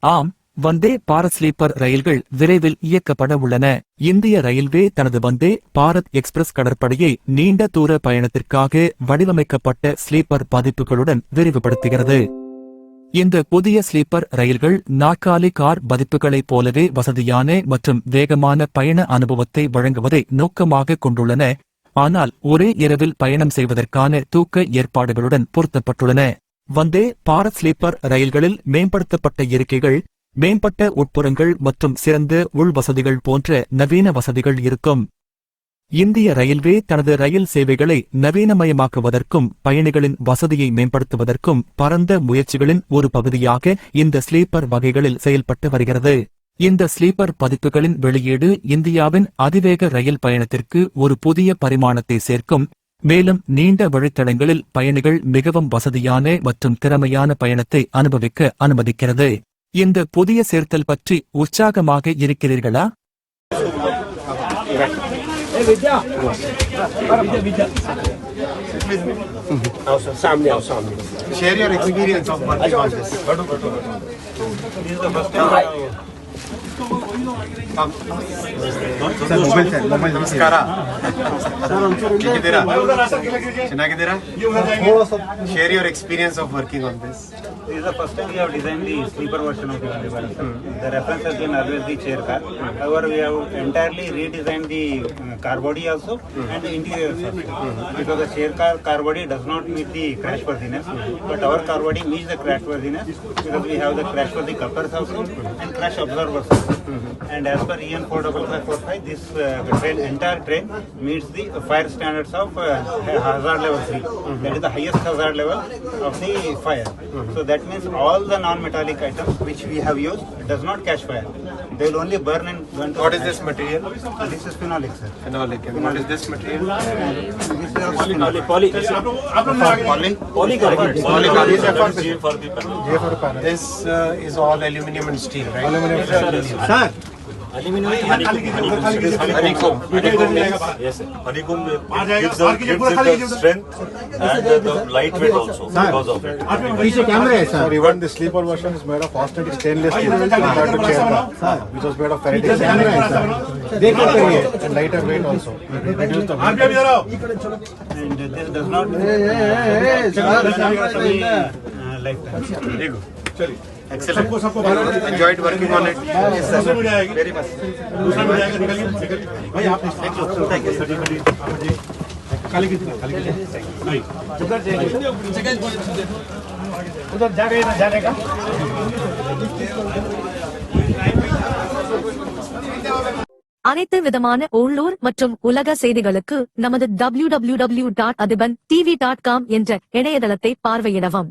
ஆம் வந்தே பாரத் ஸ்லீப்பர் ரயில்கள் விரைவில் இயக்கப்பட உள்ளன. இந்திய ரயில்வே தனது வந்தே பாரத் எக்ஸ்பிரஸ் கடற்படையை நீண்ட தூர பயணத்திற்காக வடிவமைக்கப்பட்ட ஸ்லீப்பர் பதிப்புகளுடன் விரிவுபடுத்துகிறது. இந்த புதிய ஸ்லீப்பர் ரயில்கள் நாற்காலி கார் பதிப்புகளைப் போலவே வசதியான மற்றும் வேகமான பயண அனுபவத்தை வழங்குவதை நோக்கமாக கொண்டுள்ளன. ஆனால் ஒரே இரவில் பயணம் செய்வதற்கான தூக்க ஏற்பாடுகளுடன் பொருத்தப்பட்டுள்ளன. வந்தே பாரத் ஸ்லீப்பர் ரயில்களில் மேம்படுத்தப்பட்ட இருக்கைகள் மேம்பட்ட உட்புறங்கள் மற்றும் சிறந்த உள்வசதிகள் போன்ற நவீன வசதிகள் இருக்கும். இந்திய ரயில்வே தனது ரயில் சேவைகளை நவீனமயமாக்குவதற்கும் பயணிகளின் வசதியை மேம்படுத்துவதற்கும் பரந்த முயற்சிகளின் ஒரு பகுதியாக இந்த ஸ்லீப்பர் வகைகளில் செயல்பட்டு வருகிறது. இந்த ஸ்லீப்பர் பதிப்புகளின் வெளியீடு இந்தியாவின் அதிவேக ரயில் பயணத்திற்கு ஒரு புதிய பரிமாணத்தை சேர்க்கும் மேலும் நீண்ட வழித்தடங்களில் பயணிகள் மிகவும் வசதியான மற்றும் திறமையான பயணத்தை அனுபவிக்க அனுமதிக்கிறது இந்த புதிய சேர்த்தல் பற்றி உற்சாகமாக இருக்கிறீர்களா Share your experience of Monkey Contest. Sir mobile sir mobile ನಮಸ್ಕಾರ ಹೇಗಿದ್ದೀರಾ ಚೆನ್ನಾಗಿದ್ದೀರಾ share your experience of working on this This is the first time we have designed the sleeper version of the Vande Bharat. The reference has been always the chair car. However, we have entirely redesigned the uh, car body also and the interiors also. Because the chair car car body does not meet the crash worthiness, but our car body meets the crash worthiness because we have the crash worthy couplers also and crash cosas. Also. And as per EN 45545, this uh, train, entire train meets the fire standards of uh, hazard level 3. That is the highest hazard level of the fire. So that means all the non-metallic items which we have used does not catch fire. They will only burn and burn. What is ash. this material? This is phenolic, sir. Phenolic. And what is this material? This is phenolic. Poly. Poly? Polycarbonate. Polycarbonate. This uh, is all aluminum and steel, right? Aluminum. Honeycomb. Yes, sir. Sir camera hai, sir. Sir, even the sleeper version is made of fastened stainless steel compared to chamber, which was made of Faraday camera hai, sir. देखो करिए and lighter weight also. Reduce the weight. आप इधर आओ. And this does not. Hey, hey, hey, hey, sir. Like that. देखो. चलिए. Excellent. Enjoyed working on it? Yes, sir. Very much. அனைத்து விதமான உள்ளூர் மற்றும் உலக செய்திகளுக்கு நமது www.adiban tv.com என்ற இணையதளத்தை பார்வையிடவும்